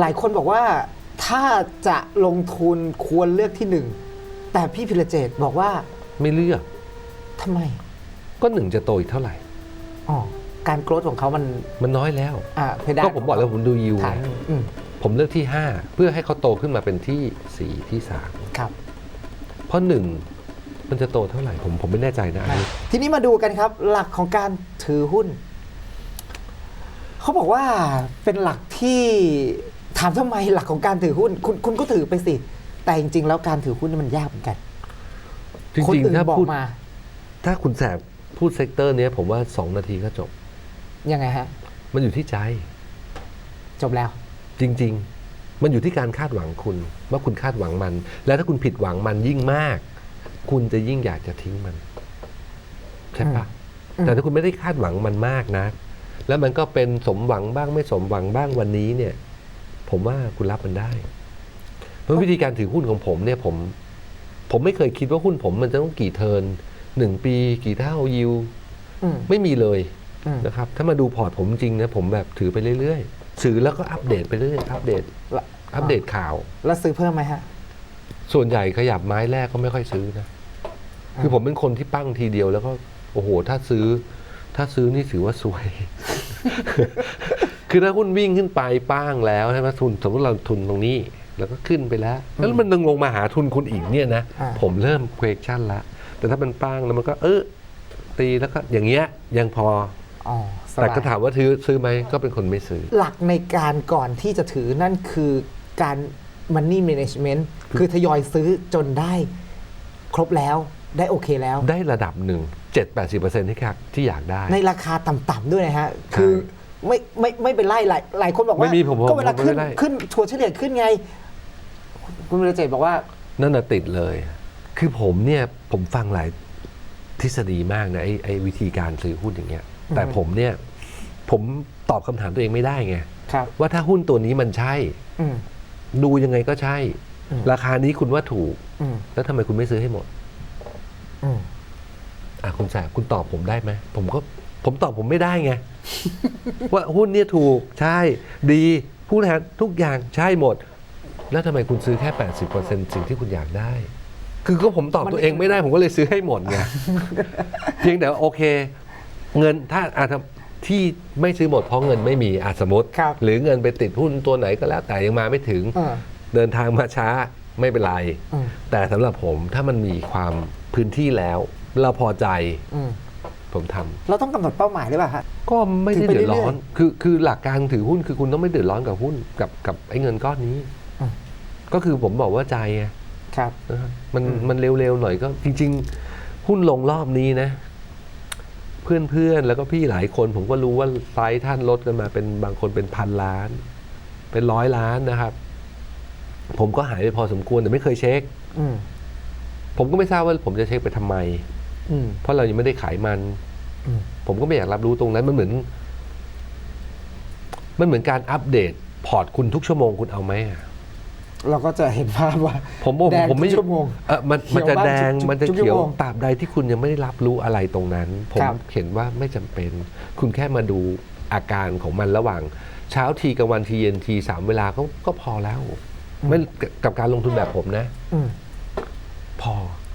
หลายคนบอกว่าถ้าจะลงทุนควรเลือกที่หนึ่ง แต่พี่พิรเจตบอกว่าไม่เลือกทำไมก็หนึ่งจะโตอีกเท่าไหร่อ๋อการโกรธของเขามันมันน้อยแล้วอ่าเพดานก็ผมบอกแล้วผมดูยิวฐานอืมผมเลือกที่ 5 เพื่อให้เขาโตขึ้นมาเป็นที่ 4 ที่ ครับ 3 เพราะหนึ่งมันจะโตเท่าไหร่ผมผมไม่แน่ใจนะอันนี้ทีนี้มาดูกันครับ หลักของการถือหุ้น เขาบอกว่าเป็นหลักที่ ถามทำไมหลักของการถือหุ้น คุณคุณก็ถือไปสิ แต่จริง ๆ แล้วการถือหุ้นนี่มันยากเหมือนกันจคนริงอื่นๆถ้าบอกพูดมา ถ้าคุณแสบพูดเซกเตอร์เนี้ยผมว่า2นาทีก็จบ ยังไงฮะ มันอยู่ที่ใจ จบแล้ว จริง ๆ มันอยู่ที่การคาดหวังคุณ ว่าคุณคาดหวังมัน แล้วถ้าคุณผิดหวังมันยิ่งมาก คุณจะยิ่งอยากจะทิ้งมัน ใช่ปะอืมแต่ถ้าคุณไม่ได้คาดหวังมันมากนะ แล้วมันก็เป็นสมหวังบ้างไม่สมหวังบ้างวันนี้เนี่ย ผมว่าคุณรับมันได้ เพราะวิธีการถือหุ้นของผมเนี่ยผม ผมไม่เคยคิดว่าหุ้นผมมันจะต้องกี่เทิร์นหนึ่งปี กี่เท่ายิวอืมไม่มีเลยอืมนะครับ ถ้ามาดูพอร์ตผมจริงนะผมแบบถือไปเรื่อยๆซื้อแล้วก็อัปเดตไปเรื่อยๆอัปเดตละอัปเดตข่าว แล้วซื้อเพิ่มไหมฮะ ส่วนใหญ่ขยับไม้แรกก็ไม่ค่อยซื้อนะอ่าคือผมเป็นคนที่ปั้งทีเดียวแล้วก็ โอ้โห ถ้าซื้อ ถ้าซื้อนี่ถือว่าสวย คือถ้าหุ้นวิ่งขึ้นไปป้างแล้วใช่ไหมทุนสมมติเราทุนตรงนี้ แล้วก็ขึ้นไปแล้ว แล้วมันดึงลงมาหาทุนคุณอีกเนี่ยนะ อ่า ผมเริ่ม question ละแต่ถ้ามันป้างแล้วมันก็เออตีแล้วก็อย่างเงี้ยยังพอ อ๋อสแต่บายก็ถามว่าซื้อซื้อไหมก็เป็นคนไม่ซื้อ หลักในการก่อนที่จะถือนั่นคือการ money management คือทยอยซื้อจนได้ครบแล้วได้โอเคแล้ว ได้ระดับหนึ่งเจ็ดแปดสิบเปอร์เซ็นต์ที่อยากที่อยากได้ ในราคาต่ำๆด้วยนะฮะ คือ ไม่ไม่ไม่เป็นไรหลายหลายคนบอกว่าไม่มีผมผมก็เวลาผมไม่ขึ้นได้ ขึ้นทัวร์เฉลี่ยขึ้นไง คุณวิรเจตบอกว่า นั่นน่ะติดเลย คือผมเนี่ยผมฟังหลายทฤษฎีมากนะไอ้ไอ้วิธีการซื้อหุ้นอย่างเงี้ย แต่อืมผมเนี่ยผมตอบคำถามตัวเองไม่ได้ไง ครับ ว่าถ้าหุ้นตัวนี้มันใช่ อืม ดูยังไงก็ใช่ อืม ราคานี้คุณว่าถูก อืมแล้วทำไมคุณไม่ซื้อให้หมด อืมอะคุณแสบคุณตอบผมได้ไหม ผมก็ผมตอบผมไม่ได้ไง ว่าหุ้นเนี่ยถูกใช่ดีผู้บริหารทุกอย่างใช่หมด แล้วทำไมคุณซื้อแค่ 80%สิ่งที่คุณอยากได้ คือก็ผมตอบมันตัวเองไม่ได้ผมก็เลยซื้อให้หมดไงเพียงแต่ว่าโอเค เงินถ้าอาจจะที่ไม่ซื้อหมดเพราะเงินไม่มีอาจสมมติ ครับหรือเงินไปติดหุ้นตัวไหนก็แล้วแต่ยังมาไม่ถึงเออเดินทางมาช้าไม่เป็นไร อืม แต่สำหรับผมถ้ามันมีความพื้นที่แล้ว เราพอใจ อืม ผมทำเราต้องกำหนดเป้าหมายหรือเปล่าฮะก็ไม่ได้ถือไปเดือดร้อนเรื่อยคือคือหลักการถือหุ้นคือคุณต้องไม่เดือดร้อนกับหุ้นกับกับไอ้เงินก้อนนี้อืมก็คือผมบอกว่าใจไงครับนะครับมันอืมมันเร็วๆหน่อยก็จริง ๆ หุ้นลงรอบนี้นะ เพื่อนๆแล้วก็พี่หลายคน ผมก็รู้ว่าไซส์ท่านลดกันมาเป็นบางคนเป็นพันล้าน เป็นร้อยล้านนะครับ ผมก็หายไปพอสมควรแต่ไม่เคยเช็คอืมผมก็ไม่ทราบว่าผมจะเช็คไปทำไมอืมเพราะเรายังไม่ได้ขายมันอืม ผมก็ไม่อยากรับรู้ตรงนั้นมันเหมือน มันเหมือนการอัปเดตพอร์ตคุณทุกชั่วโมงคุณเอาไหมอะเราก็จะเห็นภาพว่าผมบอกแดงผมไม่ทุกชั่วโมง เออมันเขียวมันจะบ้างแดงทุกมันจะทุกเขียวชั่วโมงตราบใดที่คุณยังไม่ได้รับรู้อะไรตรงนั้น ผมครับ เห็นว่าไม่จำเป็น คุณแค่มาดูอาการของมันระหว่าง เช้าทีกับวันทีเย็นทีสามเวลาก็ก็พอแล้วไม่กับการลงทุนแบบผมนะ อืม พอค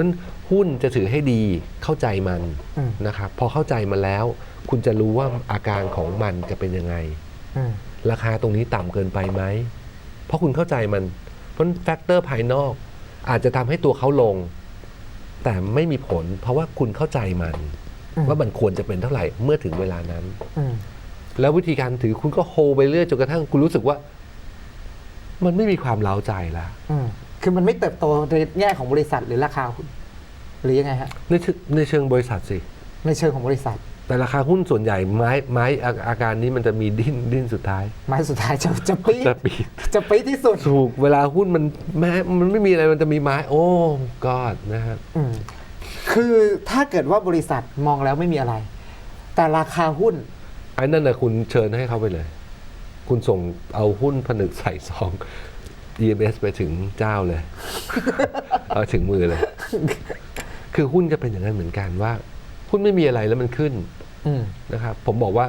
รับเพราะฉะนั้นหุ้นจะถือให้ดีเข้าใจมันอืมนะครับพอเข้าใจมันแล้ว คุณจะรู้ว่าอาการของมันจะเป็นยังไงอืมราคาตรงนี้ต่ำเกินไปไหม เพราะคุณเข้าใจมัน เพราะแฟกเตอร์ภายนอก อาจจะทำให้ตัวเขาลง แต่ไม่มีผล เพราะว่าคุณเข้าใจมันอืมว่ามันควรจะเป็นเท่าไหร่เมื่อถึงเวลานั้นอืมแล้ววิธีการถือคุณก็โฮไปเรื่อยจนกระทั่งคุณรู้สึกว่า มันไม่มีความเล้าใจละอืม คือมันไม่เติบโตในแง่ของบริษัทหรือราคาหุ้นหรือยังไงฮะในเชิงในเชิงบริษัทสิ ในเชิงของบริษัท แต่ราคาหุ้นส่วนใหญ่ไม้ไม้อาอาการนี้มันจะมีดิ้นดิ้นสุดท้าย ไม้สุดท้ายจะจะปี๊ดจะปีดจะปี๊ดที่สุดถูกเวลาหุ้นมันแม้มันไม่มีอะไรมันจะมีไม้ โอ้กอดนะครับ อืมคือถ้าเกิดว่าบริษัทมองแล้วไม่มีอะไร แต่ราคาหุ้น ไอ้นั่นนะคุณเชิญให้เขาไปเลย คุณส่งเอาหุ้นผนึกใส่ซอง EMS ไปถึงเจ้าเลย เอาถึงมือเลย คือหุ้นจะเป็นอย่างนั้นเหมือนกันว่า หุ้นไม่มีอะไรแล้วมันขึ้นอืมนะครับ ผมบอกว่า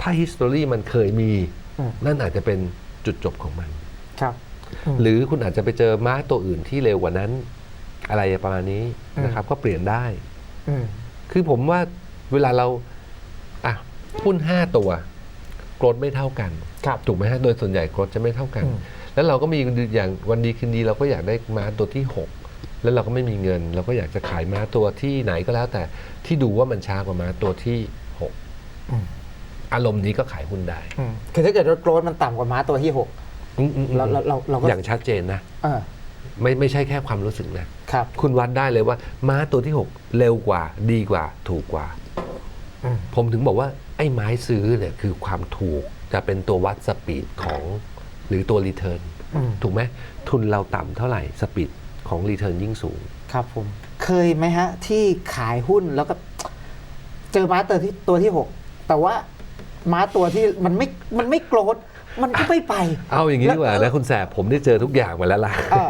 ถ้า history มันเคยมีอืมนั่นอาจจะเป็นจุดจบของมัน ครับมหรือคุณอาจจะไปเจอม้าตัวอื่นที่เร็วกว่านั้น อะไรประมาณนี้นะครับ ก็เปลี่ยนได้มคือผมว่าเวลาเราอะหุ้นห้าตัวโกรธไม่เท่ากันครับถูกไหมฮะ โดยส่วนใหญ่โกรธจะไม่เท่ากันอืม แล้วเราก็มีอย่างวันดีคืนดีเราก็อยากได้ม้าตัวที่ 6 แล้วเราก็ไม่มีเงิน เราก็อยากจะขายม้าตัวที่ไหนก็แล้ว แต่ที่ดูว่ามันช้ากว่าม้าตัวที่อืม6อารมณ์นี้ก็ขายหุ้นได้อืมคือถ้าเกิดว่าโกรธมันต่ำกว่าม้าตัวที่หก อืมอืมอืมเราเราเราเราก็ อย่างชัดเจนนะ เออไม่ไม่ใช่แค่ความรู้สึกนะ ครับ คุณวัดได้เลยว่า ม้าตัวที่ 6 เร็วกว่าดีกว่า ถูกกว่า อืม ผมถึงบอกว่าไอ้ไม้ซื้อเนี่ยคือความถูกจะเป็นตัววัดสปีดของ หรือตัวรีเทิร์นอืมถูกไหมทุนเราต่ำเท่าไหร่สปีดของรีเทิร์นยิ่งสูง ครับผม เคยไหมฮะ ที่ขายหุ้นแล้วก็ เจอม้าตัวที่ตัวที่หกแต่ว่าม้าตัวที่มันไม่มันไม่โกรธมันก็ไม่ไป เอาอย่างนี้ดีกว่านะคุณแสบผมได้เจอทุกอย่างมาแล้วล่ะ เออ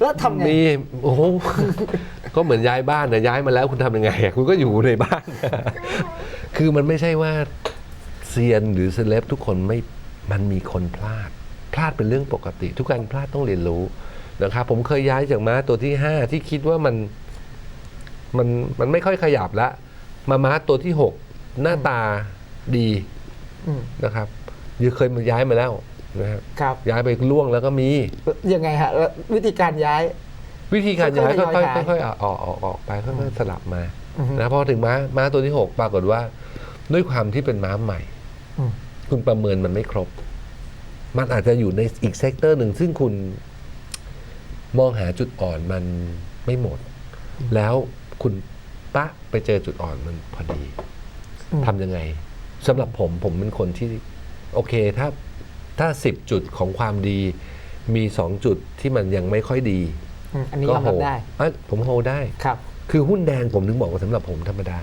แล้วทำไง มีโอ้โห ก็เหมือนย้ายบ้านนะย้ายมาแล้วคุณทำยังไงอะคุณก็อยู่ในบ้าน คือมันไม่ใช่ว่าเซียนหรือเซเลบทุกคนไม่มันมีคนพลาด พลาดเป็นเรื่องปกติ ทุกการพลาดต้องเรียนรู้นะครับผมเคยย้ายจากม้าตัวที่ห้าที่คิดว่ามันมันมันไม่ค่อยขยับละมาม้าตัวที่หกหน้าตาดีอืมนะครับยังเคยมาย้ายมาแล้วนะครับครับ ย้ายไปล่วงแล้วก็มี ยังไงฮะแล้ววิธีการย้าย วิธีการย้ายค่ค่ออยยๆทยอยๆค่อยๆออกออกออกไปค่อยๆสลับมาอือฮึ นะพอถึงม้าม้าตัวที่ 6 ปรากฏว่า ด้วยความที่เป็นม้าใหม่ อืม คุณประเมินมันไม่ครบ มันอาจจะอยู่ในอีกเซกเตอร์หนึ่งซึ่งคุณมองหาจุดอ่อนมันไม่หมด แล้วคุณปะไปเจอจุดอ่อนมันพอดีอืมทำยังไงสำหรับผมผมเป็นคนที่ โอเคถ้าถ้าสิบจุดของความดี มีสองจุดที่มันยังไม่ค่อยดีอืมอันนี้ยอมรับได้เอ้ยผมโฮได้ครับ คือหุ้นแดงผมถึงบอกว่าสำหรับผมธรรมดา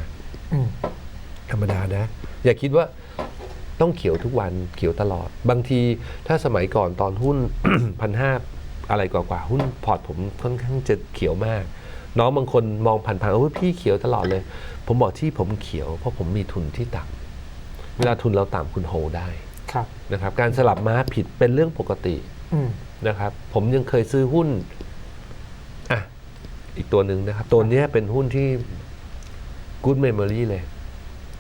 อืมธรรมดานะ อย่าคิดว่า ต้องเขียวทุกวันเขียวตลอด บางทีถ้าสมัยก่อนตอนหุ้นพันห้าอะไรกว่าๆหุ้นพอร์ตผมค่อนข้างจะเขียวมาก น้องบางคนมองผ่านๆโอ้ยพี่เขียวตลอดเลย ผมบอกที่ผมเขียว เพราะผมมีทุนที่ต่ำเวลาทุนเราต่ำคุณโฮได้ครับนะครับการสลับม้าผิดเป็นเรื่องปกติอืมนะครับ ผมยังเคยซื้อหุ้นอะอีกตัวหนึ่งนะครับ ตัวเนี้ยเป็นหุ้นที่ good memory เลย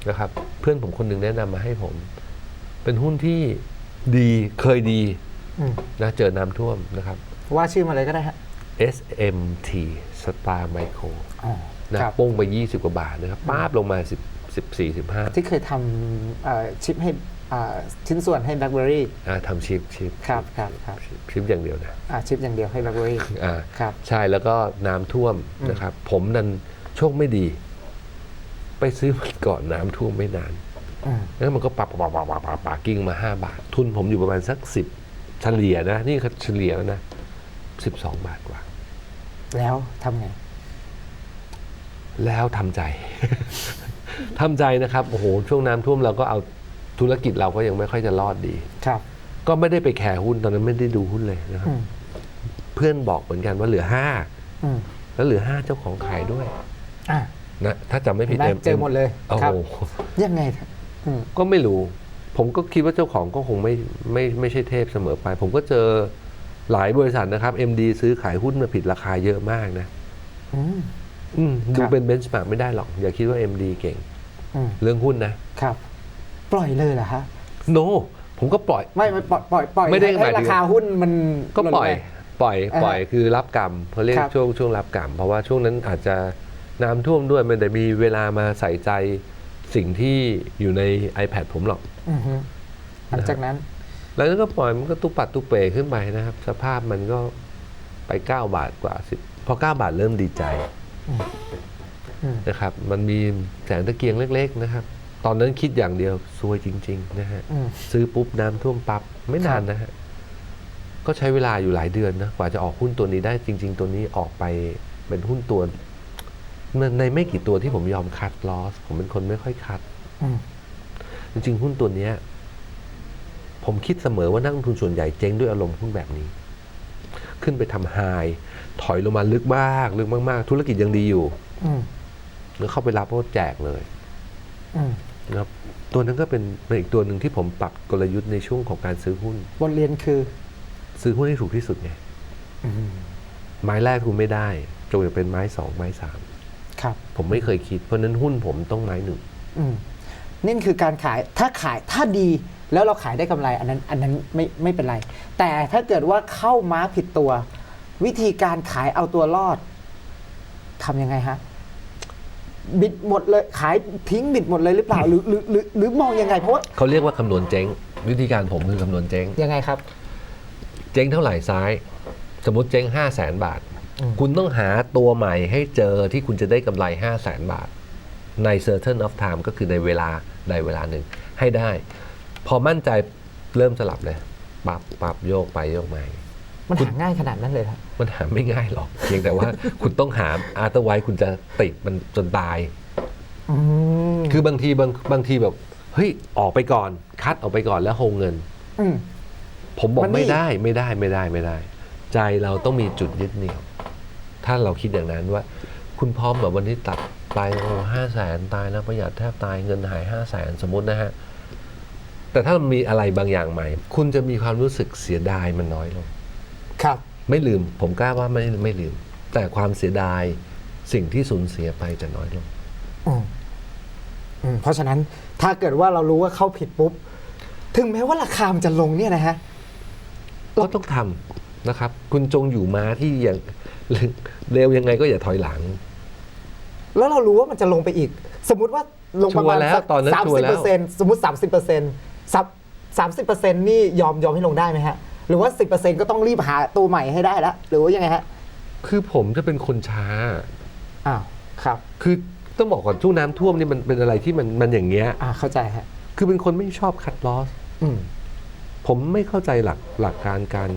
นะครับ เพื่อนผมคนหนึ่งแนะนำมาให้ผม เป็นหุ้นที่ดีเคยดีอืมนะเจอน้ำท่วมนะครับ ว่าชื่อมาเลยก็ได้ฮะ SMT Star Micro อ๋อนะ ครับโป้งไป 20 กว่าบาทนะครับป้าบลงมา 10 14 15ที่เคยทำเอ่อชิปให้อ่าชิ้นส่วนให้แบล็คเบอรี่อ่าทำชิปชิปครับครับครับชิปอย่างเดียวนะอ่าชิปอย่างเดียวให้แบล็คเบอรี่อ่า ครับ ใช่แล้วก็น้ำท่วมอืม นะครับ ผมนั้นโชคไม่ดี ไปซื้อมันก่อนน้ำท่วมไม่นานอืม แล้วมันก็ปับปับปับปับปับปับกิ้งมาห้าบาท ทุนผมอยู่ประมาณสักสิบเฉลี่ยนะ นี่คือเฉลี่ยแล้วนะสิบสองบาทกว่า แล้วทำไง แล้วทำใจ ทำใจนะครับ โอ้โห ช่วงน้ำท่วมเราก็เอาธุรกิจเราก็ยังไม่ค่อยจะรอดดี ครับ ก็ไม่ได้ไปแคร์หุ้นตอนนั้นไม่ได้ดูหุ้นเลยนะครับ เพื่อนบอกเหมือนกันว่าเหลือห้าแล้วเหลือห้าเจ้าของขายด้วยอะนะถ้าจำไม่ผิดไหมเอ็มเจอหมดเลย โอ้โหยังไง ก็ไม่รู้ ผมก็คิดว่าเจ้าของก็คงไม่ไม่ไม่ใช่เทพเสมอไป ผมก็เจอหลายบริษัทนะครับ MD ซื้อขายหุ้นมาผิดราคาเยอะมากนะอืมอืมดูครับเป็นเบนช์มาร์กไม่ได้หรอก อย่าคิดว่า MD เก่งอืมเรื่องหุ้นนะครับ ปล่อยเลยเหรอฮะ no ผมก็ปล่อย ไม่ไม่ปล่อยปล่อยปล่อยไม่ได้ให้หมายถึงราคาหุ้นมันก็ปล่อยหนไปปล่อยอ่าฮะปล่อยคือรับกรรมเขาเรียกครับช่วงช่วงรับกรรม เพราะว่าช่วงนั้นอาจจะน้ำท่วมด้วยมันแต่มีเวลามาใส่ใจ สิ่งที่อยู่ใน iPad ผมหรอก อือฮึหลังจากนั้น แล้วก็ปล่อยมันก็ตุปัดตุเปขึ้นไปนะครับ สภาพมันก็ไป 9 บาทกว่าสิพอ 9 บาทเริ่มดีใจอืมนะครับ มันมีแสงตะเกียงเล็ก ๆ นะครับ ตอนนั้นคิดอย่างเดียวซวยจริง ๆ นะฮะ อืม ซื้อปุ๊บน้ำท่วมปั๊บไม่นานนะฮะ ก็ใช้เวลาอยู่หลายเดือนนะ กว่าจะออกหุ้นตัวนี้ได้จริง ๆ ตัวนี้ออกไปเป็นหุ้นตัว ในในไม่กี่ตัวที่ผมยอมคัดลอสผมเป็นคนไม่ค่อยคัดอืมจริงๆหุ้นตัวเนี้ย ผมคิดเสมอว่านักลงทุนส่วนใหญ่เจ๊งด้วยอารมณ์หุ้นแบบนี้ ขึ้นไปทำไฮถอยลงมาลึกมาก ลึกมาก ๆ ธุรกิจยังดีอยู่อืมแล้วเข้าไปรับก็แจกเลยอืมนะครับตัวนั้นก็เป็นเป็นอีกตัวหนึ่งที่ผมปรับกลยุทธ์ในช่วงของการซื้อหุ้น บทเรียนคือ ซื้อหุ้นให้ถูกที่สุดไงอืมไม้แรกคุณไม่ได้จงจะเป็นไม้สองไม้สาม ครับผมไม่เคยคิด เพราะฉะนั้นหุ้นผมต้องไม้หนึ่งอืมนี่คือการขายถ้าขายถ้าดีแล้วเราขายได้กำไร อันนั้นอันนั้นไม่ไม่เป็นไร แต่ถ้าเกิดว่าเข้าม้าผิดตัว วิธีการขายเอาตัวรอดทำยังไงฮะบิดหมดเลยขายทิ้งบิดหมดเลยหรือเปล่าหรือหรือหรือหรือมองยังไงเพราะว่าเขาเรียกว่าคำนวณเจ๊ง วิธีการผมคือคำนวณเจ๊งยังไงครับ เจ๊งเท่าไหร่ซ้าย สมมติเจ๊ง5 0 0แสนบาทอืม คุณต้องหาตัวใหม่ให้เจอที่คุณจะได้กำไร 5 0 0แสนบาท ใน certain of time ก็คือในเวลาใดเวลาหนึ่งให้ได้ พอมั่นใจเริ่มสลับเลยปรับปรับโยกไปโยกมามันหาง่ายขนาดนั้นเลยครับ มันหาไม่ง่ายหรอก เพียงแต่ว่าคุณต้องหาอาร์ตไว้คุณจะติดมันจนตายอืมคือบางทีบางบางทีแบบ เฮ้ย ออกไปก่อน คัดออกไปก่อนแล้วโฮเงินอืมผมบอกมันนี่ไม่ได้ไม่ได้ไม่ได้ไม่ได้ ใจเราต้องมีจุดยึดเหนี่ยว ถ้าเราคิดอย่างนั้นว่า คุณพร้อมแบบวันนี้ตัดไปโอ้ห้าแสนตายแล้วประหยัดแทบตายเงินหายห้าแสนสมมตินะฮะ แต่ถ้ามันมีอะไรบางอย่างใหม่ คุณจะมีความรู้สึกเสียดายมันน้อยลง ครับ ไม่ลืม ผมกล้าว่าไม่ไม่ลืม แต่ความเสียดายสิ่งที่สูญเสียไปจะน้อยลง อืมอืมเพราะฉะนั้นถ้าเกิดว่าเรารู้ว่าเข้าผิดปุ๊บ ถึงแม้ว่าราคามันจะลงเนี่ยนะฮะ ก็ต้องทำ นะครับ คุณจงอยู่ม้าที่อย่างเร็วยังไงก็อย่าถอยหลัง แล้วเรารู้ว่ามันจะลงไปอีก สมมุติว่าลงประมาณชัวร์แล้วสักตอนนั้นสามชัวร์สิบแล้เปอวร์เซ็นต์สมมติสามสิบเปอร์เซ็นต์สามสิบเปอร์เซ็นต์นี่ยอมยอมให้ลงได้ไหมฮะ หรือว่าสิบเปอร์เซ็นต์ก็ต้องรีบหาตัวใหม่ให้ได้แล้วหรือว่ายังไงฮะ คือผมจะเป็นคนช้าอ้าวครับ คือต้องบอกก่อนช่วงน้ำท่วมนี่มันเป็นอะไรที่มันมันอย่างเงี้ย อ่าเข้าใจฮะ คือเป็นคนไม่ชอบคัดลอสอืมผมไม่เข้าใจหลักหลักการการ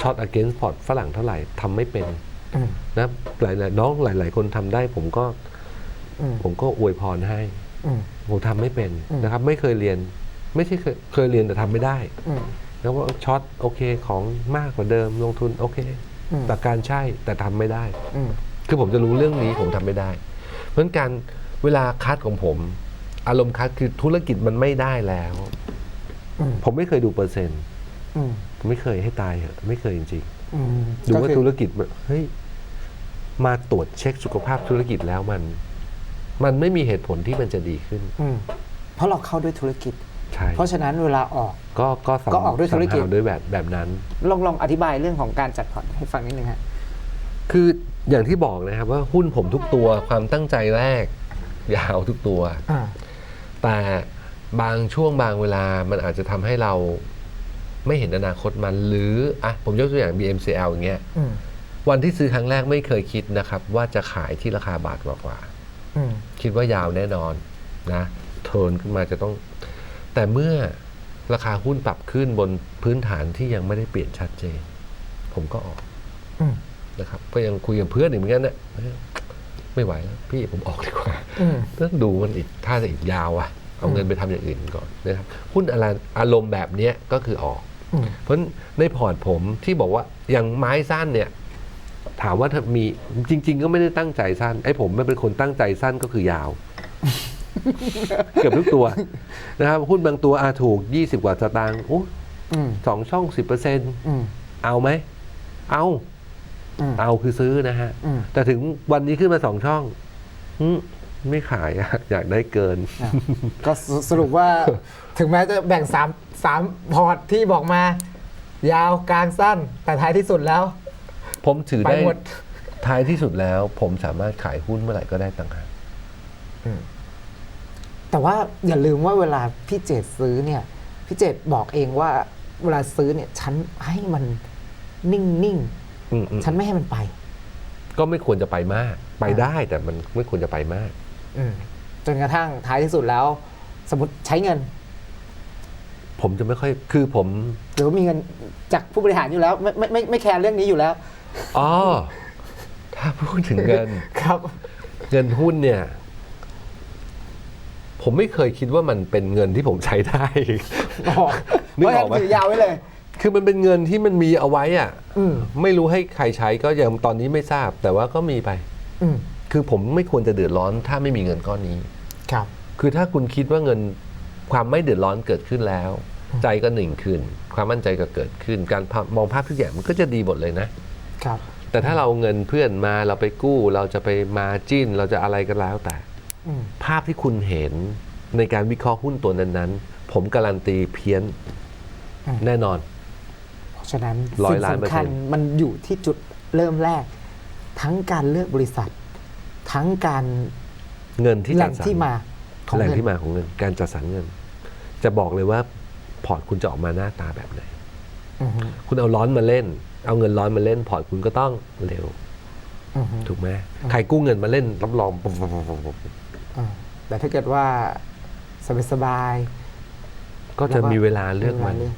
ช็อต against port ฝรั่งเท่าไหร่ทำไม่เป็นอืมนะหลายๆน้องหลาย ๆ คนทำได้ผมก็อืมผมก็อวยพรให้อืมผมทำไม่เป็นอืมนะครับ ไม่เคยเรียน ไม่ใช่เคยเคยเรียนแต่ทำไม่ได้อืมแล้วว่าช็อตโอเคของมากกว่าเดิมลงทุนโอเคอืมหลักการใช่แต่ทำไม่ได้อืมคือผมจะรู้เรื่องนี้ผมทำไม่ได้ เพราะฉะนั้นการเวลาคัดของผม อารมณ์คัดคือธุรกิจมันไม่ได้แล้วอืมผมไม่เคยดูเปอร์เซ็นต์ อืมผมไม่เคยให้ตายเหอะไม่เคยจริงอืมๆดูว่าก็คือธุรกิจมันเฮ้ยมาตรวจเช็คสุขภาพธุรกิจแล้วมัน มันไม่มีเหตุผลที่มันจะดีขึ้นอืมเพราะเราเข้าด้วยธุรกิจ ใช่เพราะฉะนั้นเวลาออก ก็ก็สัมก็ออกด้วยธุรกิจ สัมภาด้วยแบบแบบนั้น ลองลองอธิบายเรื่องของการจัดพอร์ตให้ฟังนิดนึงฮะ คืออย่างที่บอกนะครับว่าหุ้นผมทุกตัวความตั้งใจแรกยาวทุกตัว อ่า แต่บางช่วงบางเวลามันอาจจะทำให้เรา ไม่เห็นอนาคตมัน หรืออะผมยกตัวอย่าง BMCL อย่างเงี้ยอืมวันที่ซื้อครั้งแรกไม่เคยคิดนะครับ ว่าจะขายที่ราคาบาทกว่าอืมๆคิดว่ายาวแน่นอนนะโทนขึ้นมาจะต้อง แต่เมื่อราคาหุ้นปรับขึ้นบนพื้นฐานที่ยังไม่ได้เปลี่ยนชัดเจน ผมก็ออกอืมนะครับ ก็ยังคุยกับเพื่อนอีกเหมือนกันเนี่ยเฮ้ยไม่ไหวแล้ว พี่ผมออกดีกว่าอืมต้องดูมันอีกถ้าจะอีกยาวอะเอาเงินไปทำอย่างอื่นก่อนนะครับหุ้นอะไรอารมณ์แบบเนี้ยก็คือออกอืม เพราะฉะนั้นในพอร์ตผมที่บอกว่าอย่างไม้สั้นเนี่ย ถามว่าถ้ามีจริง ๆ ก็ไม่ได้ตั้งใจสั้นไอ้ผมไม่เป็นคนตั้งใจสั้นก็คือยาว เกือบทุกตัวนะครับหุ้นบางตัวอาถูก 20 กว่าสตางค์โอ้อืมสองช่องสิบเปอร์เซ็นต์อืมเอาไหม เอาอืมเอาคือซื้อนะฮะอืมแต่ถึงวันนี้ขึ้นมาสองช่องอืม ไม่ขายอะอยากได้เกินอะก็สสรุปว่าถึงแม้จะแบ่งสามสามพอร์ตที่บอกมา ยาวกลางสั้น แต่ท้ายที่สุดแล้ว ผมถือไปได้หมด ท้ายที่สุดแล้ว ผมสามารถขายหุ้นเมื่อไหร่ก็ได้ต่างหากแต่ว่าอย่าลืมว่าเวลาพี่เจดซื้อเนี่ย พี่เจดบอกเองว่าเวลาซื้อเนี่ย ฉันให้มันนิ่งนิ่งอืมอืมๆฉันไม่ให้มันไป ก็ไม่ควรจะไปมาก ไปได้แต่มันไม่ควรจะไปมากอืม จนกระทั่งท้ายที่สุดแล้ว สมมติใช้เงิน ผมจะไม่ค่อยคือผม หรือว่ามีเงินจากผู้บริหารอยู่แล้วไม่ไม่ไม่ไม่แคร์เรื่องนี้อยู่แล้วอ๋อถ้าพูดถึงเงิน ครับ เงินหุ้นเนี่ย ผมไม่เคยคิดว่ามันเป็นเงินที่ผมใช้ได้อ๋อนึกเพราะอฉะอกไหมนั้นถือยาวไว้เลย คือมันเป็นเงินที่มันมีเอาไว้อะอืมไม่รู้ให้ใครใช้ก็ยังตอนนี้ไม่ทราบ แต่ว่าก็มีไป อืม คือผมไม่ควรจะเดือดร้อน ถ้าไม่มีเงินก้อนนี้ ครับ คือถ้าคุณคิดว่าเงินความไม่เดือดร้อนเกิดขึ้นแล้ว ใจก็หนึ่งขึ้น ความมั่นใจก็เกิดขึ้น การมองภาพทุกอย่างมันก็จะดีหมดเลยนะ ครับ แต่ถ้าเราเอาเงินเพื่อนมาเราไปกู้ เราจะไปมาจิ้น เราจะอะไรก็แล้วแต่อืมภาพที่คุณเห็นในการวิเคราะห์หุ้นตัวนั้นๆ ผมการันตีเพี้ยนอืมแน่นอน เพราะฉะนั้นร้อยสิ่งล้านเปอร์สำคัญเซ็นต์มันอยู่ที่จุดเริ่มแรก ทั้งการเลือกบริษัท ทั้งการเงินที่แหจัล่ดงสรรที่มาของแหล่งเงินที่มาของเงิน การจัดสรรเงิน จะบอกเลยว่าพอร์ตคุณจะออกมาหน้าตาแบบไหน อือฮึคุณเอาร้อนมาเล่น เอาเงินร้อนมาเล่น พอร์ตคุณก็ต้องเร็ว อือฮึ ถูกไหมใครกู้เงินมาเล่นรับรองปุ๊บปุ๊บปุ๊บปุ๊บปุ๊บอ่าแต่ถ้าเกิดว่าสบายก็จะมีเวลาๆเลือกมันเลือก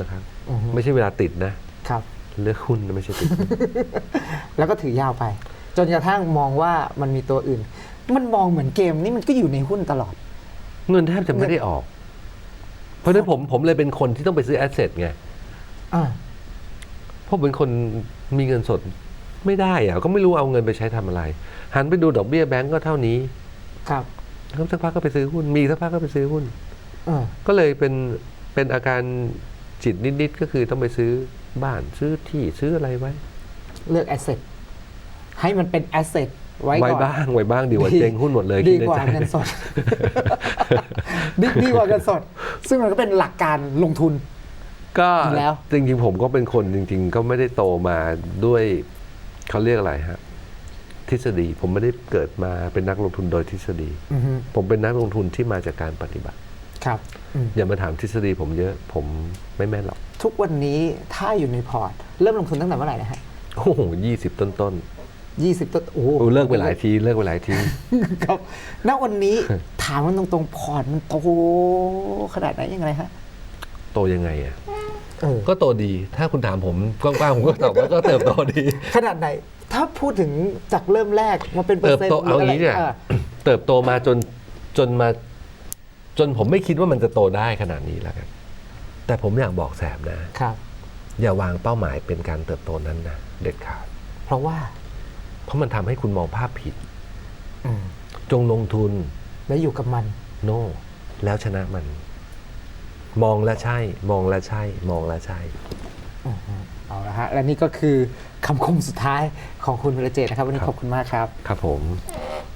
นะครับ อือฮึไม่ใช่เวลาติดนะ ครับ เลือกหุ้นนะไม่ใช่ติด แล้วก็ถือยาวไป จนกระทั่งมองว่ามันมีตัวอื่น มันมองเหมือนเกมนี่มันก็อยู่ในหุ้นตลอด เงินแทบจะไม่ได้ออก เพราะฉะนั้นผมผมเลยเป็นคนที่ต้องไปซื้อแอสเซทไงอ่าเพราะเป็นคนมีเงินสดไม่ได้อะก็ไม่รู้เอาเงินไปใช้ทำอะไร หันไปดูดอกเบี้ยแบงก์ก็เท่านี้ ครับแล้วสักพักก็ไปซื้อหุ้น มีสักพักก็ไปซื้อหุ้นเออก็เลยเป็นเป็นอาการจิตนิดๆก็คือต้องไปซื้อบ้านซื้อที่ซื้ออะไรไว้ เลือกแอสเซท ให้มันเป็นแอสเซทไว้ก่อน บ้างไว้บ้างดีกว่าดีเจ๊งหุ้นหมดเลยดีคิในกว่าใจ เงินสด ดีดีกว่าเงินสด ซึ่งมันก็เป็นหลักการลงทุน ก็อยู่แล้ว จริงๆผมก็เป็นคนจริง ๆ ก็ไม่ได้โตมาด้วยเขาเรียกอะไรฮะทฤษฎีผมไม่ได้เกิดมาเป็นนักลงทุนโดยทฤษฎี อือฮึผมเป็นนักลงทุนที่มาจากการปฏิบัติ ครับอืมอย่ามาถามทฤษฎีผมเยอะ ผมไม่แม่นหรอกทุกวันนี้ถ้าอยู่ในพอร์ต เริ่มลงทุนตั้งแต่เมื่อไหร่นะฮะ โอ้โหยี่สิบต้น ต้นยี่สิบต้นโอ้โหๆโอ้เลิกไปหลายทีเลิกไปหลายที ครับ ณ วันนี้ถามมันตรงๆ พอร์ตมันโตขนาดไหนยังไงฮะ โตยังไงอะเออก็โตดี ถ้าคุณถามผมกว้างๆผมก็ตอบว่าก็เติบโตดี ขนาดไหน ถ้าพูดถึงจากเริ่มแรกมาเป็นเปอเติร์บเซ็นต์โตเอาหรืะไรงี้เนี่ยออเติบโตมาจนจนมา จนผมไม่คิดว่ามันจะโตได้ขนาดนี้แล้วกัน แต่ผมอยากบอกแสบนะครับ อย่าวางเป้าหมายเป็นการเติบโตนั้นนะเด็ดขาด เพราะว่าเพ ราะมันทำให้คุณมองภาพผิดอืมจงลงทุนแล้วอยู่กับมันโน่แล้วชนะมัน มองและใช่ มองและใช่ มองและใช่อือฮึเอาละฮะและนี่ก็คือคำคมสุดท้ายของคุณวรเจตน์นะครับ วันนี้ครับขอบคุณมากครับ ครับผม「